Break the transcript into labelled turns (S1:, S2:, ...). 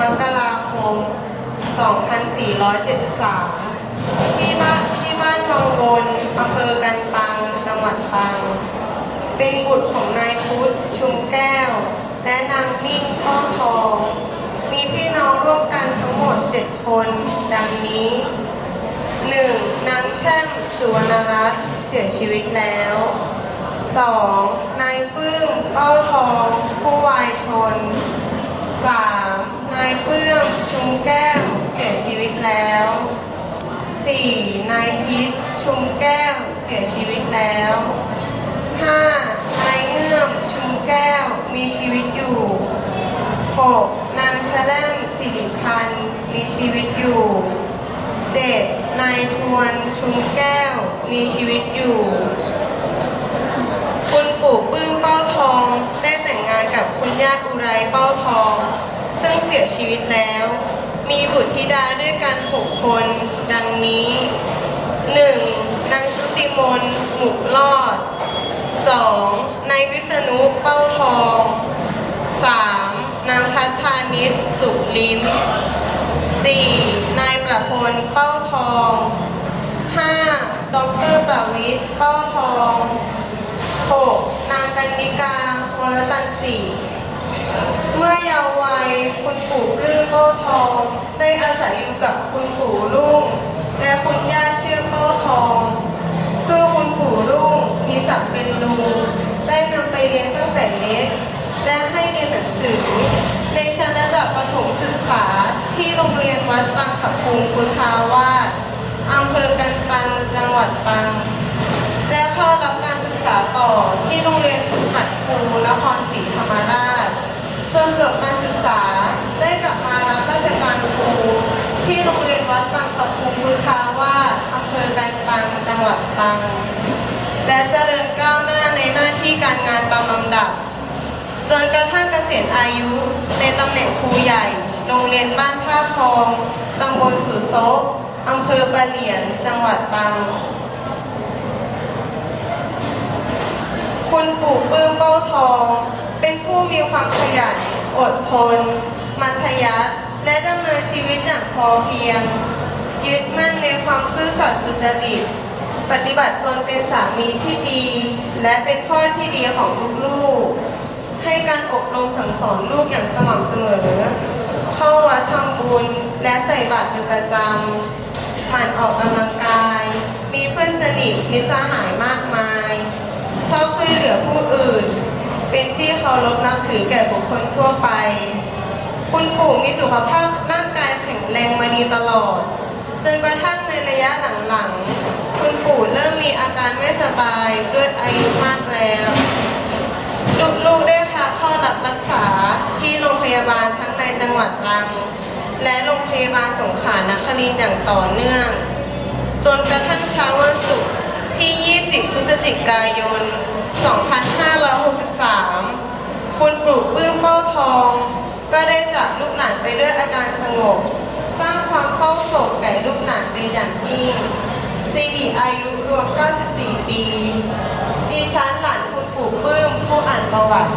S1: มกราคม 2473 ที่บ้านที่บ้านชองบนอำเภอกันตัง จังหวัดตรัง เป็นบุตรของนายพุทธชุมแก้ว และนางมิ่งข้อทอง มีพี่น้องร่วมกันทั้งหมด 7 คน ดังนี้ 1. นางแช่มสุวรรณรัตน์เสียชีวิตแล้ว 2. นายปื้มเป้าทอง ผู้วายชน 3. นายเปื้มชุมแก้วเสียชีวิตแล้ว 4. นายพิษชุมแก้วเสียชีวิตแล้ว 5. นายเงื่อมชุมแก้วมีชีวิตอยู่ 6. นางแชล่มสิริพันธ์มีชีวิตอยู่ 7. นายทวนชุมแก้วมีชีวิตอยู่ คุณปู่ปื้มเป้าทองได้แต่งงานกับคุณย่าอุไรเป้าทอง ซึ่งเสียชีวิตแล้ว มีบุตรธิดาด้วยกันหกคน ดังนี้ 1. นางชุติมนหมุกลอด 2. นายวิษณุเป้าทอง 3. นางพัฒานิชสุลิ้ม 4. นายประพลเป้าทอง 5. ดรประวิทย์เป้าทอง 6. นางกันนิกาวรตันสี เมื่อเยาว์วัยคุณปู่รื่นโป้ทอง ได้อาศัยอยู่กับคุณปู่รุ่งและคุณย่าชื่อโป้ทองซึ่งคุณปู่รุ่งมีศักดิ์เป็นลุงได้นำไปเรียนตั้งแต่เล็กและให้เรียนหนังสือ ในชั้นระดับประถมศึกษาที่โรงเรียนวัดบางขับพงพุทาวาสอำเภอกันตังจังหวัดตรังและเข้ารับการศึกษาต่อที่โรงเรียนหัดครูนครศรีธรรมราชจนจบการศึกษาได้กลับมารับราชการครู ที่โรงเรียนวัดตังขับพุงพุทธาวาสอำเภอกันตังจังหวัดตรังและเจริญก้าวหน้าในหน้าที่การงานตามลำดับ จนกระทั่งเกษียณอายุในตำแหน่งครูใหญ่ โรงเรียนบ้านท่าคลองตำบลสุโซะอำเภอปะเหลียนจังหวัดตรังคุณปู่ปลื้มเป้าทอง เป็นผู้มีความขยันอดทน มัธยัสถ์ และดำเนินชีวิตอย่างพอเพียง ยึดมั่นในความซื่อสัตย์สุจริต ปฏิบัติตนเป็นสามีที่ดี และเป็นพ่อที่ดีของลูกๆให้การอบรมสั่งสอนลูกอย่างสม่ำเสมอ เข้าวัดทำบุญและใส่บาตรเป็นประจำหมั่นออกกำลังกาย มีเพื่อนสนิทมิตรสหายมากมาย ชอบช่วยเหลือผู้อื่น เป็นที่เคารพนับถือแก่บุคคลทั่วไป สุขภาพร่างกายแข็งแรงมาดีตลอด จนกระทั่งในระยะหลังๆ คุณปู่เริ่มมีอาการไม่สบายด้วยอายุมากแล้วลูกๆได้พาเข้ารับรักษาที่โรงพยาบาลทั้งในจังหวัดตรัง และโรงพยาบาลสงขลานครินทร์อย่างต่อเนื่อง จนกระทั่งเช้าวันศุกร์ที่ 20 พฤศจิกายน 2563 คุณปลูกปลื้มเป้อง ก็ได้จากลูกหลานไปด้วยอา การสงบ สร้างความเศร้าโศกแก่ลูกหลานเป็นอย่างยิ่งสิริอายุรวม 94 ปี ดิฉันหลานคุณปู่ปลื้มผู้อ่านประวัติ